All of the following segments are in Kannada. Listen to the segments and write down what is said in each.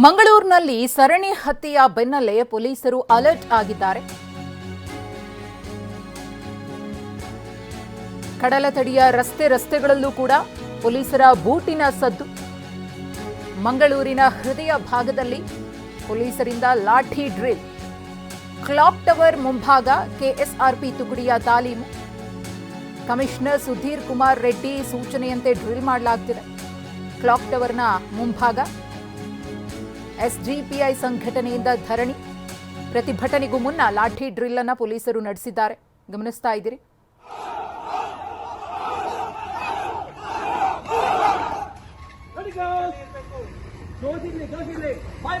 ಮಂಗಳೂರಿನಲ್ಲಿ ಸರಣಿ ಹತ್ಯೆಯ ಬೆನ್ನಲ್ಲೇ ಪೊಲೀಸರು ಅಲರ್ಟ್ ಆಗಿದ್ದಾರೆ. ಕಡಲತಡಿಯ ರಸ್ತೆ ರಸ್ತೆಗಳಲ್ಲೂ ಕೂಡ ಪೊಲೀಸರ ಬೂಟಿನ ಸದ್ದು. ಮಂಗಳೂರಿನ ಹೃದಯ ಭಾಗದಲ್ಲಿ ಪೊಲೀಸರಿಂದ ಲಾಠಿ ಡ್ರಿಲ್. ಕ್ಲಾಕ್ ಟವರ್ ಮುಂಭಾಗ ಕೆಎಸ್ಆರ್ಪಿ ತುಕಡಿಯ ತಾಲೀಮು. ಕಮಿಷನರ್ ಸುಧೀರ್ ಕುಮಾರ್ ರೆಡ್ಡಿ ಸೂಚನೆಯಂತೆ ಡ್ರಿಲ್ ಮಾಡಲಾಗ್ತಿದೆ. ಕ್ಲಾಕ್ ಟವರ್ನ ಮುಂಭಾಗ ಎಸ್ಡಿಪಿಐ ಸಂಘಟನೆಯಿಂದ ಧರಣಿ. ಪ್ರತಿಭಟನೆಗೂ ಮುನ್ನ ಲಾಠಿ ಡ್ರಿಲ್ ಅನ್ನ ಪೊಲೀಸರು ನಡೆಸಿದ್ದಾರೆ. ಗಮನಿಸ್ತಾ ಇದ್ದೀರಿ. Ready girls! ಜೋಶಿರ್ಲಿ ಜೋಶಿರ್ಲಿ ಬಾಯ್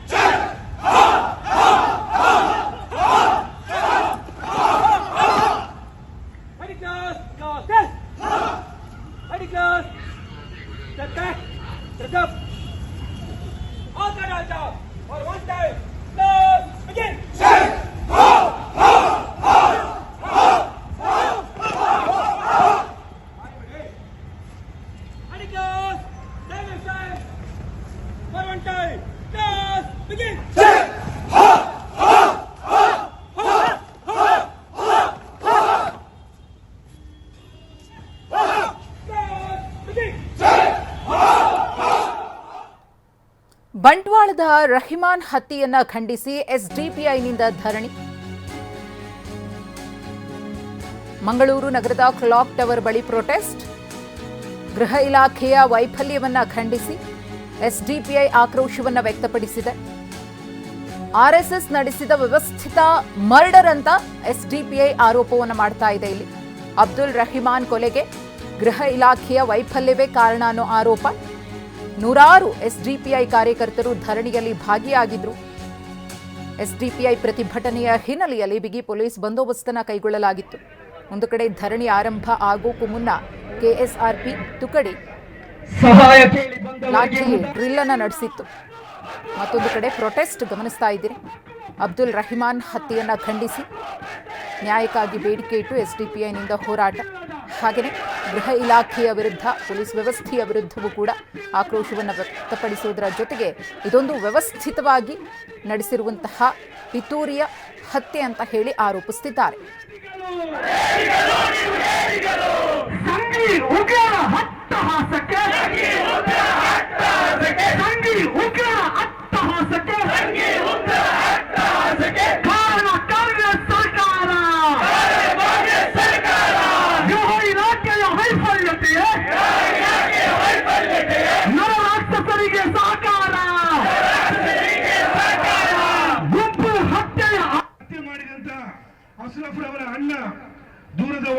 down. Begin. ಬಂಟ್ವಾಳದ ರಹಿಮಾನ್ ಹತ್ಯೆಯನ್ನ ಖಂಡಿಸಿ ಎಸ್ಡಿಪಿಐನಿಂದ ಧರಣಿ. ಮಂಗಳೂರು ನಗರದ ಕ್ಲಾಕ್ ಟವರ್ ಬಳಿ ಪ್ರೊಟೆಸ್ಟ್. ಗೃಹ ಇಲಾಖೆಯ ವೈಫಲ್ಯವನ್ನ ಖಂಡಿಸಿ ಎಸ್ಡಿಪಿಐ ಆಕ್ರೋಶವನ್ನ ವ್ಯಕ್ತಪಡಿಸಿದೆ. ಆರ್ಎಸ್ಎಸ್ ನಡೆಸಿದ ವ್ಯವಸ್ಥಿತ ಮರ್ಡರ್ ಅಂತ ಎಸ್ಡಿಪಿಐ ಆರೋಪವನ್ನು ಮಾಡ್ತಾ ಇದೆ ಇಲ್ಲಿ. ಅಬ್ದುಲ್ ರಹಿಮಾನ್ ಕೊಲೆಗೆ ಗೃಹ ಇಲಾಖೆಯ ವೈಫಲ್ಯವೇ ಕಾರಣ ಅನ್ನೋ ಆರೋಪ. ನೂರಾರು ಎಸ್ಡಿಪಿಐ ಕಾರ್ಯಕರ್ತರು ಧರಣಿಯಲ್ಲಿ ಭಾಗಿಯಾಗಿದ್ರು ಎಸ್ಡಿಪಿಐ ಪ್ರತಿಭಟನೆಯ ಹಿನ್ನೆಲೆಯಲ್ಲಿ ಬಿಗಿ ಪೊಲೀಸ್ ಬಂದೋಬಸ್ತನ ಕೈಗೊಳ್ಳಲಾಗಿತ್ತು. ಒಂದು ಕಡೆ ಧರಣಿ ಆರಂಭ ಆಗೋಕ್ಕೂ ಮುನ್ನ ಕೆಎಸ್ಆರ್ಪಿ ತುಕಡಿ ಡ್ರಿಲ್ ಅನ್ನ ನಡೆಸಿತ್ತು. ಮತ್ತೊಂದು ಕಡೆ ಪ್ರೊಟೆಸ್ಟ್ ಗಮನಿಸ್ತಾ ಇದ್ದೀರಿ. ಅಬ್ದುಲ್ ರಹಿಮಾನ್ ಹತ್ಯೆಯನ್ನು ಖಂಡಿಸಿ. ನ್ಯಾಯಕ್ಕಾಗಿ ಬೇಡಿಕೆ ಇಟ್ಟು ಎಸ್ಡಿಪಿಐನಿಂದ ಹೋರಾಟ. ಹಾಗೆಯೇ ಗೃಹ ಇಲಾಖೆಯ ವಿರುದ್ಧ, ಪೊಲೀಸ್ ವ್ಯವಸ್ಥೆಯ ವಿರುದ್ಧವೂ ಕೂಡ ಆಕ್ರೋಶವನ್ನು ವ್ಯಕ್ತಪಡಿಸುವುದರ ಜೊತೆಗೆ ಇದೊಂದು ವ್ಯವಸ್ಥಿತವಾಗಿ ನಡೆಸಿರುವಂತಹ ಪಿತೂರಿಯ ಹತ್ಯೆ ಅಂತ ಹೇಳಿ ಆರೋಪಿಸುತ್ತಿದ್ದಾರೆ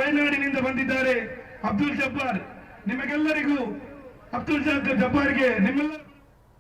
ವಯನಾಡಿನಿಂದ ಬಂದಿದ್ದಾರೆ. ಅಬ್ದುಲ್ ಜಬ್ಬಾರ್ ನಿಮಗೆಲ್ಲರಿಗೂ ಅಬ್ದುಲ್ ಜಬ್ಬಾರ್ಗೆ ನಿಮ್ಮೆಲ್ಲರ